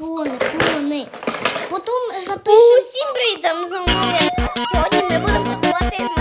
Кони, кони. Потім запишемо. Усім привітам, Сьогодні ну, ми будемо готувати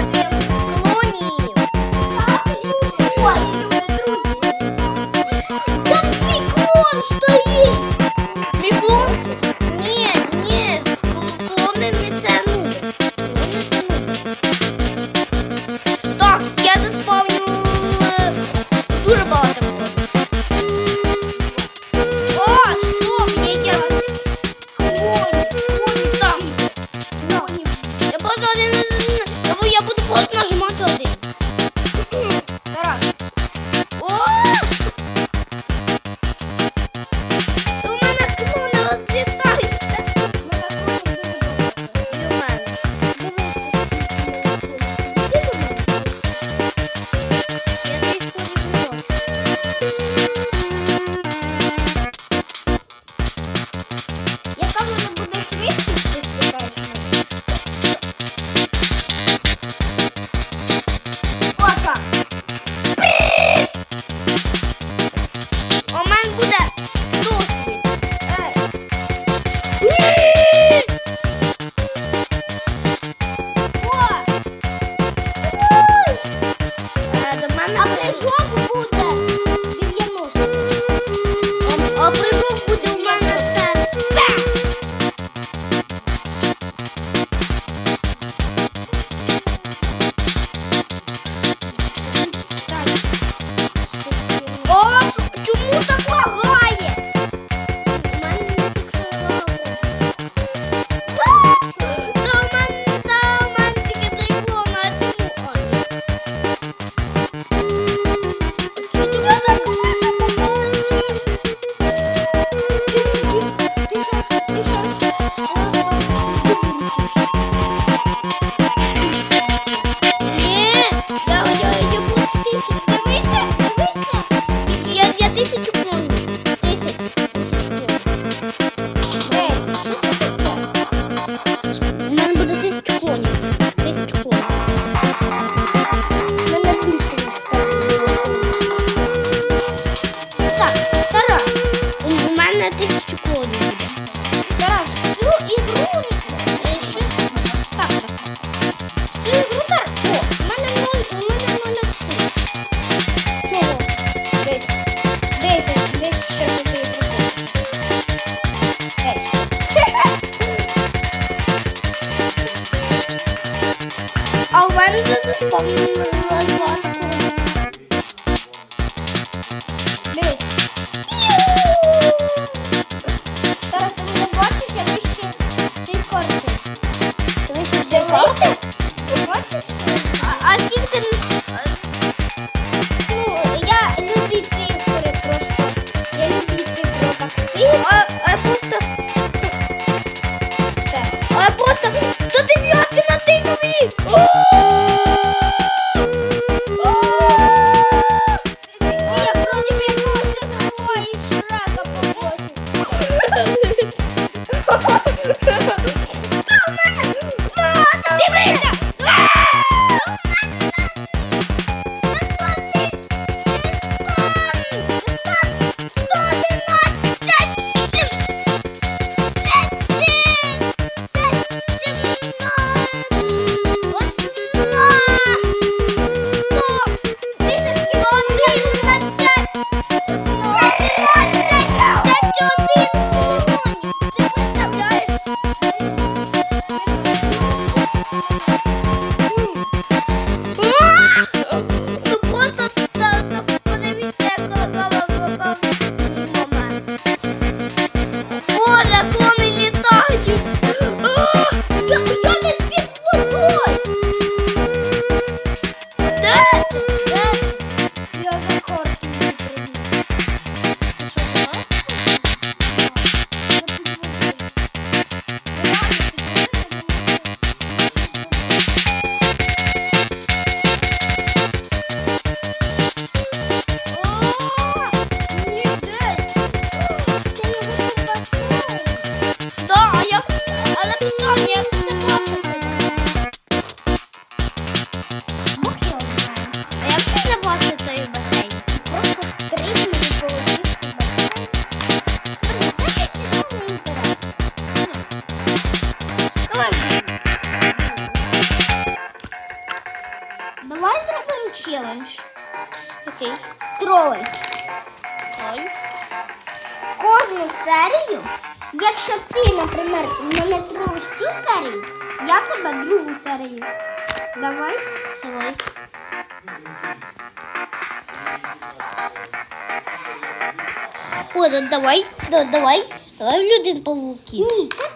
давай, да, давай, в людин павуків. Ні, це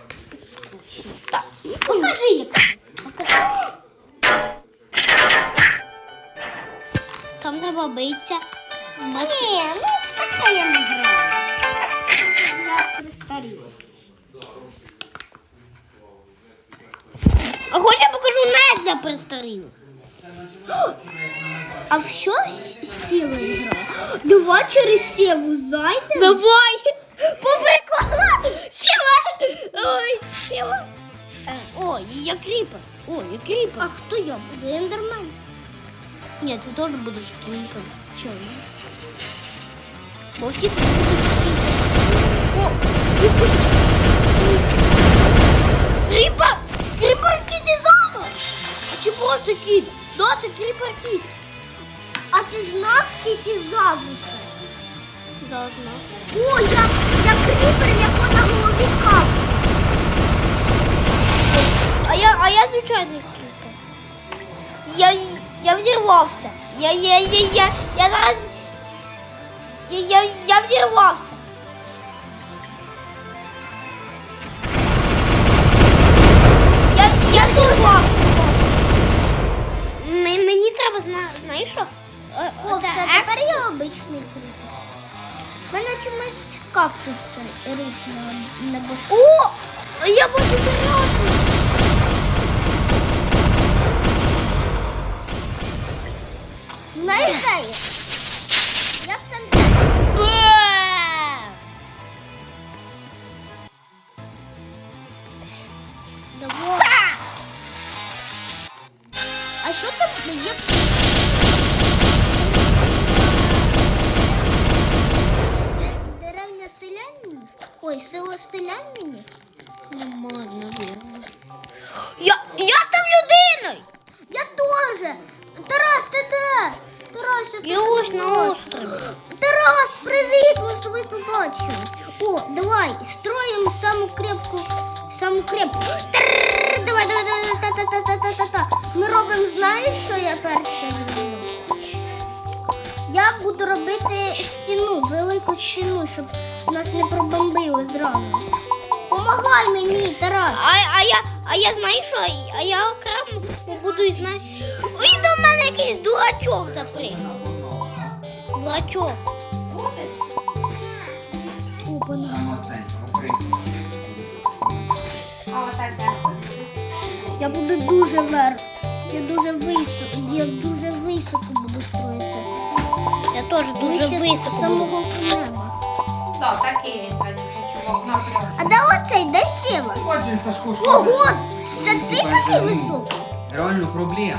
Так. покажи яка. Там треба битися. Ні, ну така я не граю. Я пристаріла. А хоч я покажу не для престарілих. А в що сіла грає? Давай через сіву зайдемо. Давай! По приколу! Сіла! Ой, сіла! Е, О, я кріпер. О, я кріпер. А хто я буду? Ендермен. Ні, ти теж будеш кріпер. Чому? Бо всі О, кріпер! Кріпер кіт зама! А чи просто кіт? Да, це кріпер кіт. А ти знав Кіті Завуса? Должна. О, я, я кріпер, як на голові кап. А я, а я звичайний кріпер. Я, я взірвався. Я, я, я, я, я зараз... Я, я, я взірвався. Я, я взірвався. Мені треба, зна, знаєш що? О, оце все, тепер я обичний. У мене чомусь кактус річ на, на боку. О, я буду серйозно. Я перше зроблю? Я буду робити стіну, велику стіну, щоб нас не пробомбили зразу. Помагай мені, Тарас. А, а я, а я знаю, що а я окремо буду і знаю. Ой, до мене якийсь дурачок запригав. Дурачок. Я буду дуже вверх. Я дуже високо. Я дуже високо буду строїти. Я теж дуже ще високо. буду. самого неба. Так, такий він чувак. А де оцей? Де сіла? Сашко, що Ого! ти? Це ти такий високий? Реально проблем.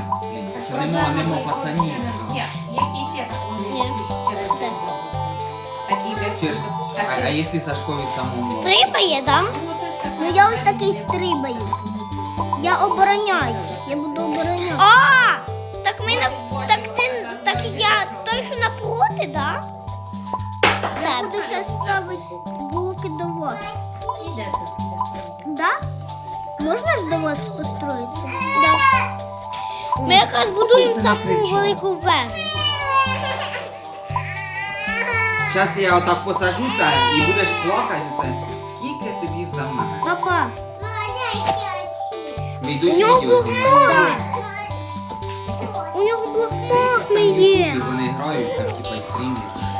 Що нема, нема пацанів. Ні, якийсь є Ні. ж. А, а якщо Сашко від самого? Стрибає, да? Ну я ось такий стрибаю. Я обороняю. Я буду обороняти. А! Так на так ти так я той, що напроти, да? Я буду зараз ставити блоки до вас. Да? Можна ж до вас построїтися? Да. Ми якраз будуємо саму велику вежу. Зараз я отак посажу та і будеш плакати це. Скільки тобі за мене? Папа. Вийду є. Вони грають там типа стрімлять.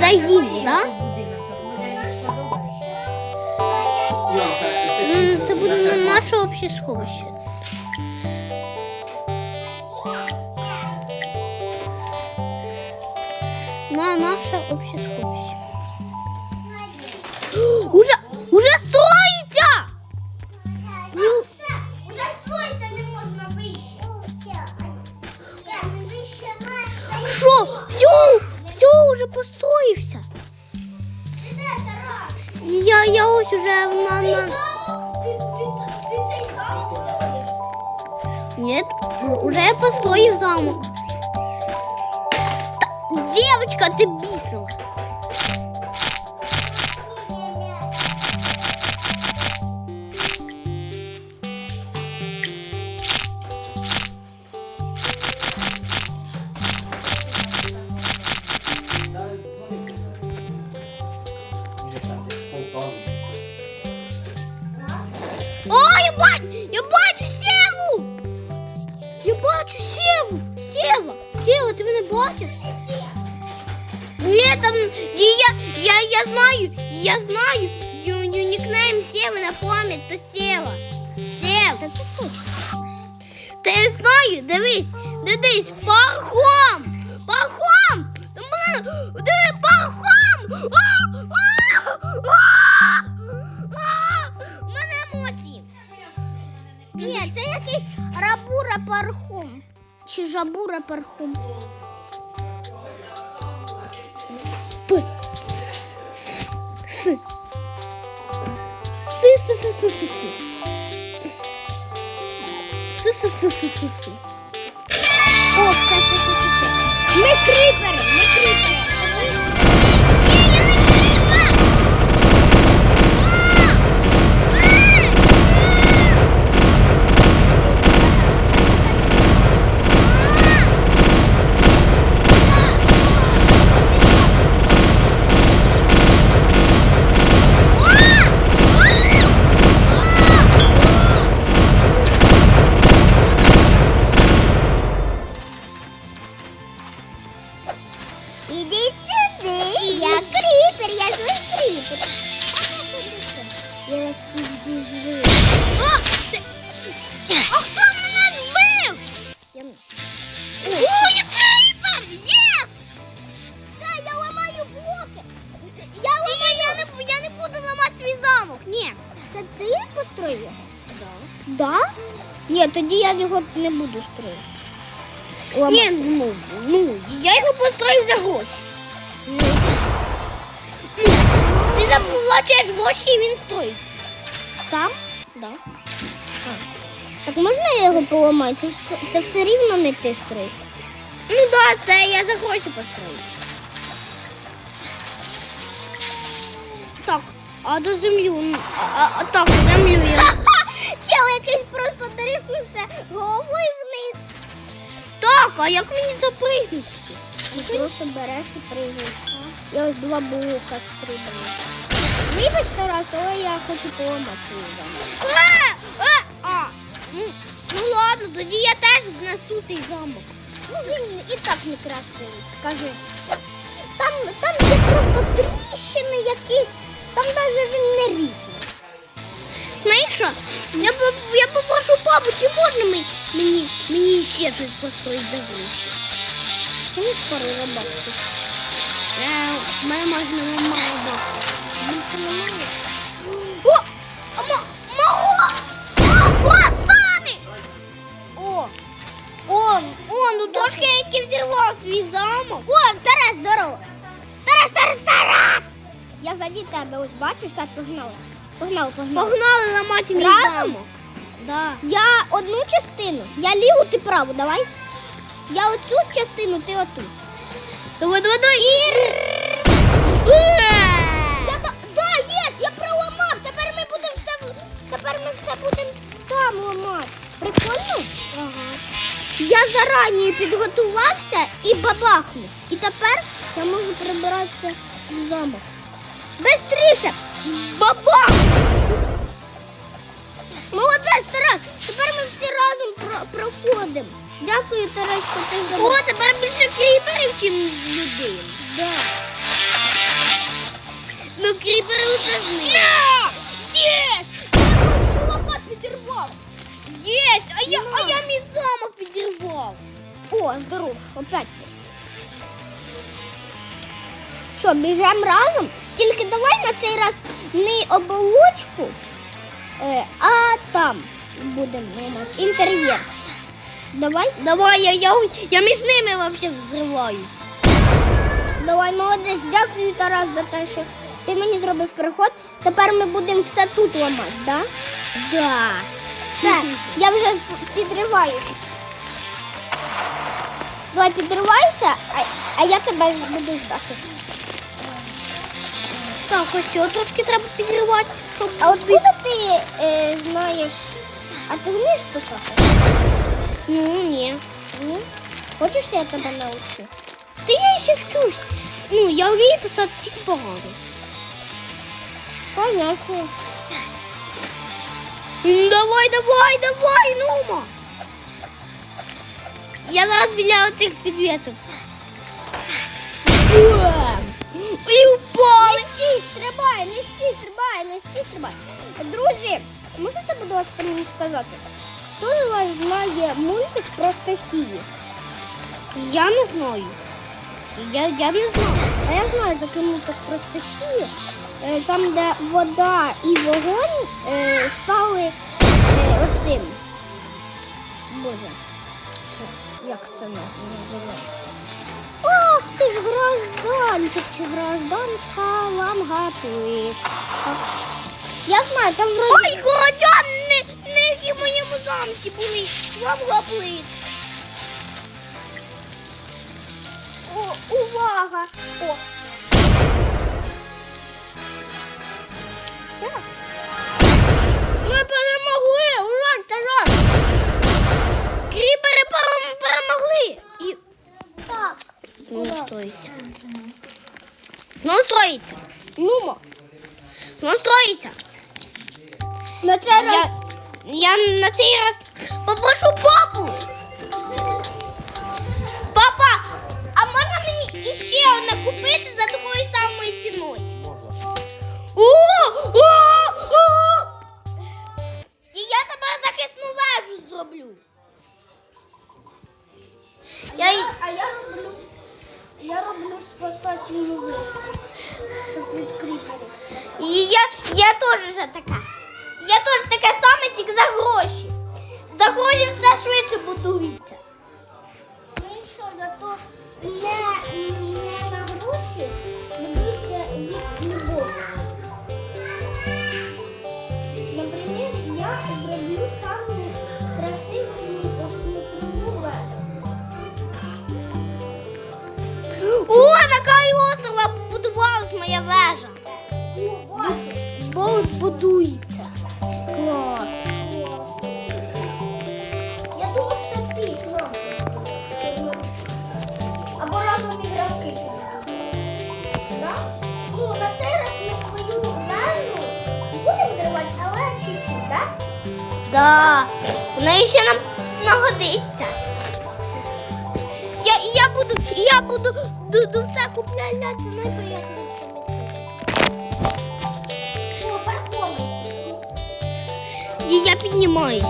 Заїм, да? Йон, це- буде На наше обще сховище. На наше обще сховище. Нет, уже я построил замок. Девочка, ты бисова. Дивись, дивись, пархом! Пархом! Диви, пархом! Мене емоції. Ні, це якийсь рабура пархум. Чи жабура пархум. П. С. Си, си, О, все. Ми кріпери, Ти заплачеш гроші і він стоїть. Сам? Да. Так можна я його поламати? Це все, це все рівно не ти строїш. Ну так, да, це я за гроші построю. Так, а до землю. А, а, а так, землю я. Чел якийсь просто тріснувся головою вниз. Так, а як мені запригнути? Ти просто береш і пригаєш. Я ось два блока стрибаю. Вибач, Тарас, але я хочу а. Ну, ладно, тоді я теж знесу цей замок. Ну він і так не красивий, скажи. Там, там є просто тріщини якісь, там навіть він не рівний. Знаєш що? Я, я попрошу папу, чи можна ми, мені, мені ще щось построїти за гроші? Пару рабаксів. Я, в мене можна мало. О! О! О! Ну трошки який взірвав свій замок. О, Тарас, здорово! Тарас, Тарас, Тарас! Я заді тебе ось бачиш, так погнали. Погнали, погнали. Погнали ламати мій замок. Да. Я одну частину, я ліву, ти праву, давай. Я оцю частину, ти оту. Давай, давай, давай. І... Я зарані підготувався і бабахнув. І тепер я можу прибиратися в замок. Бистріше! Бабах! Молодець, Тарас! Тепер ми всі разом про, про, заходимо. Дякую, Тарас, що ти О, зробив. тепер більше кріперів, чим людей. Да. Ну, кріпери з них. Є! Єсть! А я, а я мій замок підірвав. О, здоров, опять. Що, біжемо разом? Тільки давай на цей раз не оболочку, е, а там будемо. Інтер'єр. Давай. Давай, я, я, я між ними вообще взриваю. Давай, молодець, дякую, Тарас, за те, що ти мені зробив переход. Тепер ми будемо все тут ламати, да? Да. Все, я вже підриваю. Давай підривайся, а, а я тебе буду ждати. Так, ось цього трошки треба підривати. Щоб... А от куди ти е, знаєш, а ти вмієш писати? Ну, ні. Ні? Хочеш, я тебе научу? Та я ще вчусь. Ну, я вмію писати тільки погано. Понятно. М, Давай, давай, давай, нума. Я зараз біля оцих підвісок. І впали. Не стій, стрибай, не стій, стрибай, не стій, стрибай. Друзі, можете, будь ласка, мені сказати, хто з вас знає мультик про стихії? Я не знаю. Я, я не знаю. А я знаю такий мультик про стихії, е, Там, де вода і вогонь е, стали е, оцим. Боже, як це називається? Ах, ти ж гражданчик чи гражданка вам гатує. Я знаю, там вроді... Ой, городяни, не в моєму замці були. Вам гапли. Увага! О. знову Ура. строїться. Знову строїться. Нумо. Знову строїться. На цей раз... Я, я на цей раз попрошу папу. Папа, а можна мені іще одне купити за такою самою ціною? О, о, о! І я тепер захисну вежу зроблю. Я, А я роблю... Я роблю спасательну вишку, щоб відкрити. і я, я теж вже така. Я теж така сама, тільки за гроші. За гроші все швидше будується. Ну і що, зато не, не на гроші моя вежа. Бо будується. Клас. Я думаю, це ти. Або разом? Ну, на цей раз ми твою вежу будемо зривати, але чуть-чуть, так? Да. Вона ще нам нагодиться. Я, я буду, я буду, буду все купляти, це найприємніше. І я піднімаюсь.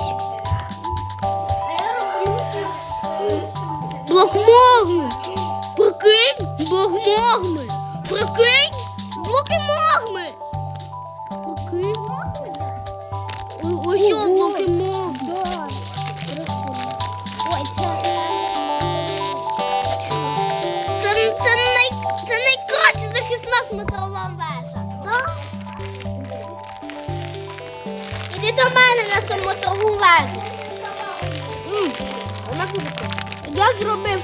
Блок магми. Прикинь, блок магми. Прикинь, блоки магми. Прикинь. Ось блоки. Ой, це... Це, це, най, це найкраща захисна смотрова до мене на цю смотрову вежу. М, Вона. Я зробив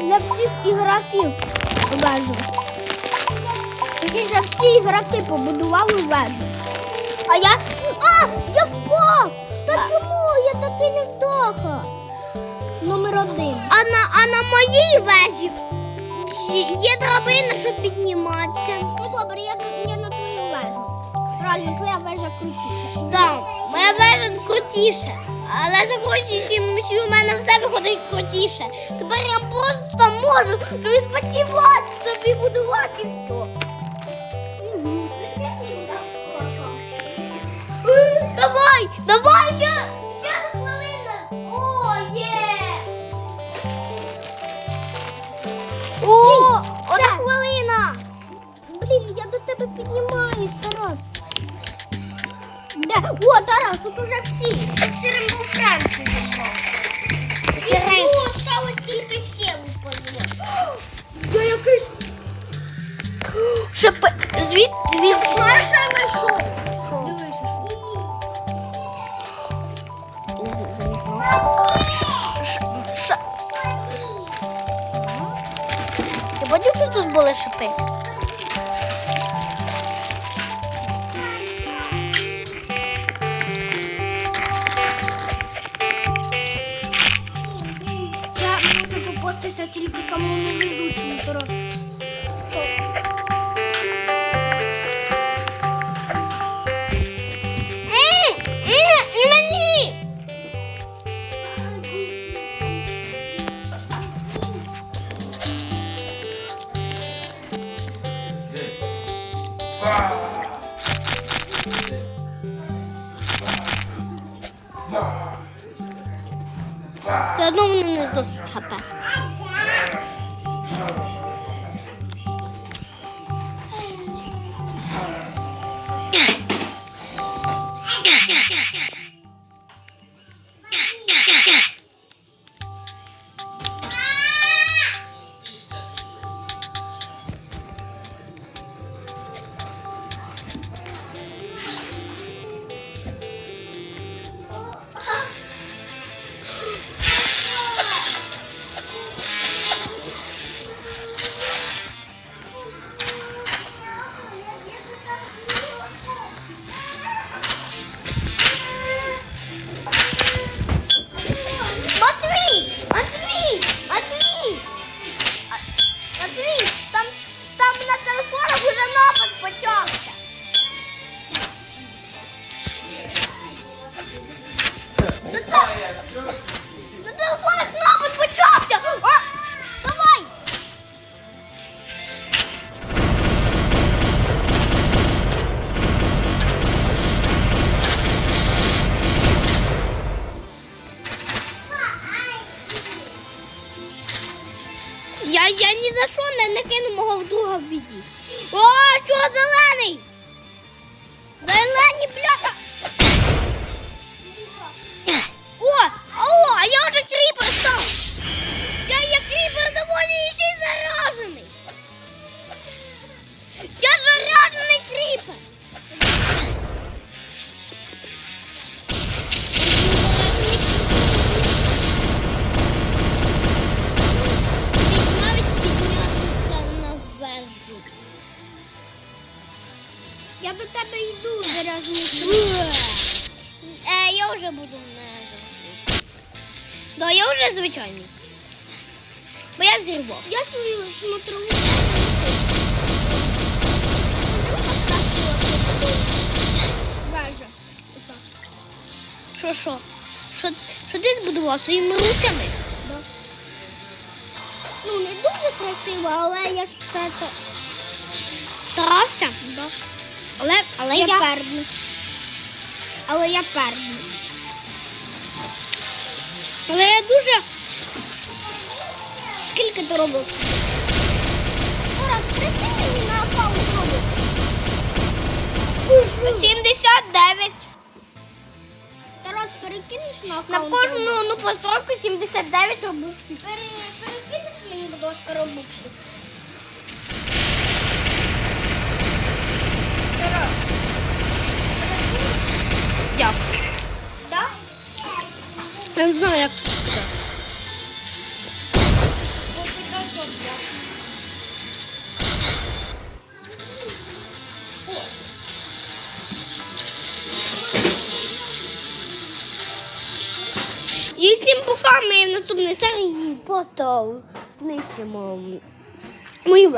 для всіх ігроків вежу. Точніше, всі ігроки побудували вежу. А я. А! Я впав! Та чому? Я такий невдаха. Номер один. А на, а на моїй вежі є- є драбина, щоб підніматися. Ну добре, я, я. Реально, твоя вежа крутіша. Так, моя вежа крутіша. Але за кожніші у мене все виходить крутіше. Тепер я просто можу відпочивати собі будувати все. Давай, Давай, давай О, Тарас, тут уже всі. Сирим був Франції забрав. Ну, осталось тільки сім позволити. Я якийсь... Шипи... Звід... Знаєш, що я знайшов? Дивися, що. Ти бачив, тут були шипи? Попастися тільки 呀呀呀呀 звичайний. Бо я взірвав. Я свою смотрову. Що, що? Що, що ти збудував своїми руцями? Да. Ну, не дуже красиво, але я ж все то старався. Да. Але, але я, я... перний. Але я перний. Але я дуже. Скільки ти робив? Раз, прикинь на аккаунт робив. 79. Тарас, перекинеш на аккаунт? На кожну ну, постройку 79 робоксів. Перекинеш мені, будь ласка, робоксів. Дякую. Да? Я не знаю, як пока ми в наступній серії просто знищимо мою